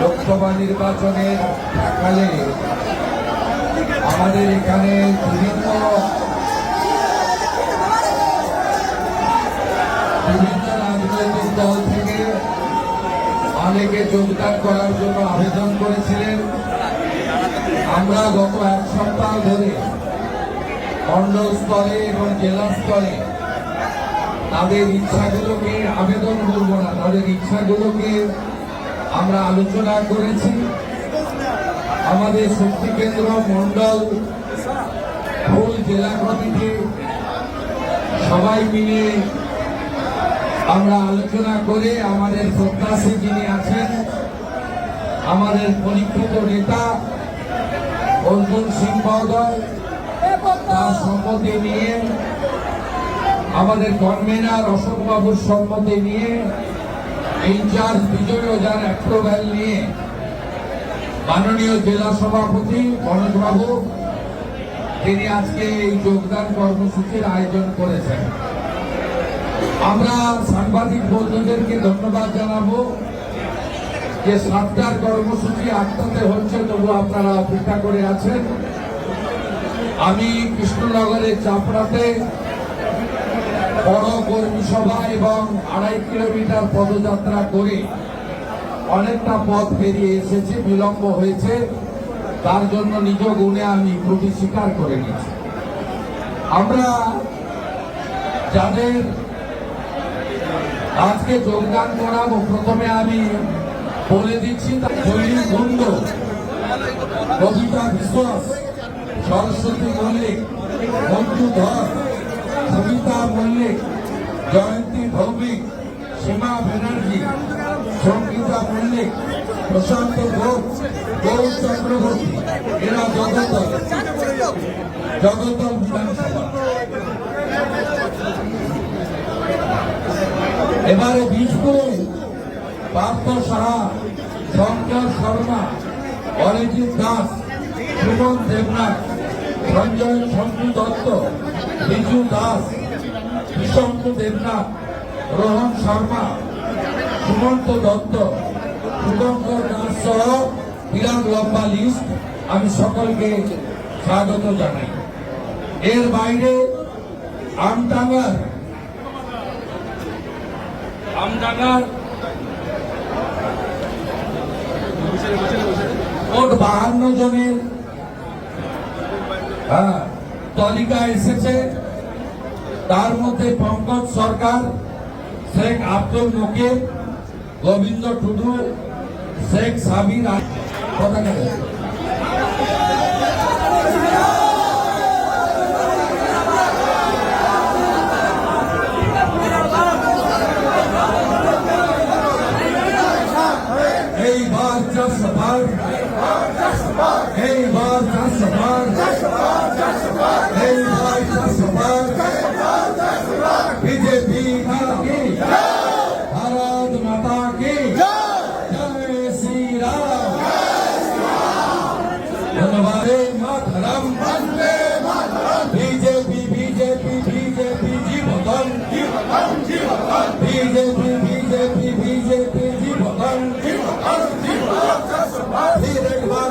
লোকসভা নির্বাচনের কালে আমাদের এখানে বিভিন্ন বিভিন্ন রাজনৈতিক দল থেকে অনেকে যোগদান করার জন্য আবেদন করেছিলেন। আমরা গত এক সপ্তাহ ধরে মন্ডল স্তরে এবং জেলা স্তরে তাদের ইচ্ছাগুলোকে আবেদন করব না, তাদের ইচ্ছাগুলোকে আমরা আলোচনা করেছি। আমাদের শক্তি কেন্দ্র মন্ডল ফুল জেলা কমিটি, সবাই মিলে আমরা আলোচনা করে আমাদের প্রত্যাশী যিনি আছেন, আমাদের পরীক্ষিত নেতা অর্জুন সিং মহোদয় তার সম্মতি নিয়ে, আমাদের কনভেনার অশোক বাবুর সম্মতি নিয়ে ইনচার্জ বিজয় ওজার অ্যাপ্রুভ্যাল নিয়ে মাননীয় জেলা সভাপতি মনোজ বাবু তিনি আজকে এই যোগদান কর্মসূচির আয়োজন করেছেন। আমরা সাংবাদিক বন্ধুদেরকে ধন্যবাদ জানাব যে সাতটার কর্মসূচি আটটাতে হচ্ছে, তবু আপনারা অপেক্ষা করে আছেন। আমি কৃষ্ণনগরের চাপড়াতে বড় কর্মী সভা এবং আড়াই কিলোমিটার পদযাত্রা করে অনেকটা পথ পেরিয়ে এসেছে, বিলম্ব হয়েছে। তার জন্য নিজ গুণে আমি ত্রুটি স্বীকার করে নিয়েছি। আমরা যাদের আজকে যোগদান করাবো, প্রথমে আমি বলে দিচ্ছি বন্ধ কবিতা বিশ্বাস, সরস্বতী মল্লিক মঞ্জু ধর। সবিতা মল্লিক, জয়ন্তী ভৌমিক, সীমা ব্যানার্জি সঙ্গীতা মল্লিক, প্রশান্ত ঘোষ গৌর চক্রবর্তী, এরা জগতল জগতল বিধানসভা। এবারে বীজপুরে পার্থ সাহা, শঙ্কর শর্মা, অরিজিৎ দাস সুমন দেবনাথ। সঞ্জয় শঙ্কু দত্ত, বিজু দাস বিশঙ্কু দেবনাথ, রোহন শর্মা, সুমন্ত দত্ত শুভঙ্কর দাস সহ বিরাট লম্বা লিস্ট আমি সকলকে স্বাগত জানাই। এর বাইরে আমটাঙ্গার আমডাঙ্গার মোট বাহান্ন জনের হ্যাঁ, তালিকা এসেছে। তার মধ্যে পঙ্কজ সরকার শেখ আব্দুল নকির গোবিন্দ টুডু শেখ সাবির এইবার চাষবার এইবার মাতা কি ভারত মাতা কি জয় শ্রী রাম ধন্যবাদে মাতারাম। বন্দে বিজেপি বিজেপি বিজেপি জীবতন। জীবতন জীবতন বিজেপি বিজেপি বিজেপি জীবতন। জীবতন জীবতন। ফির একবার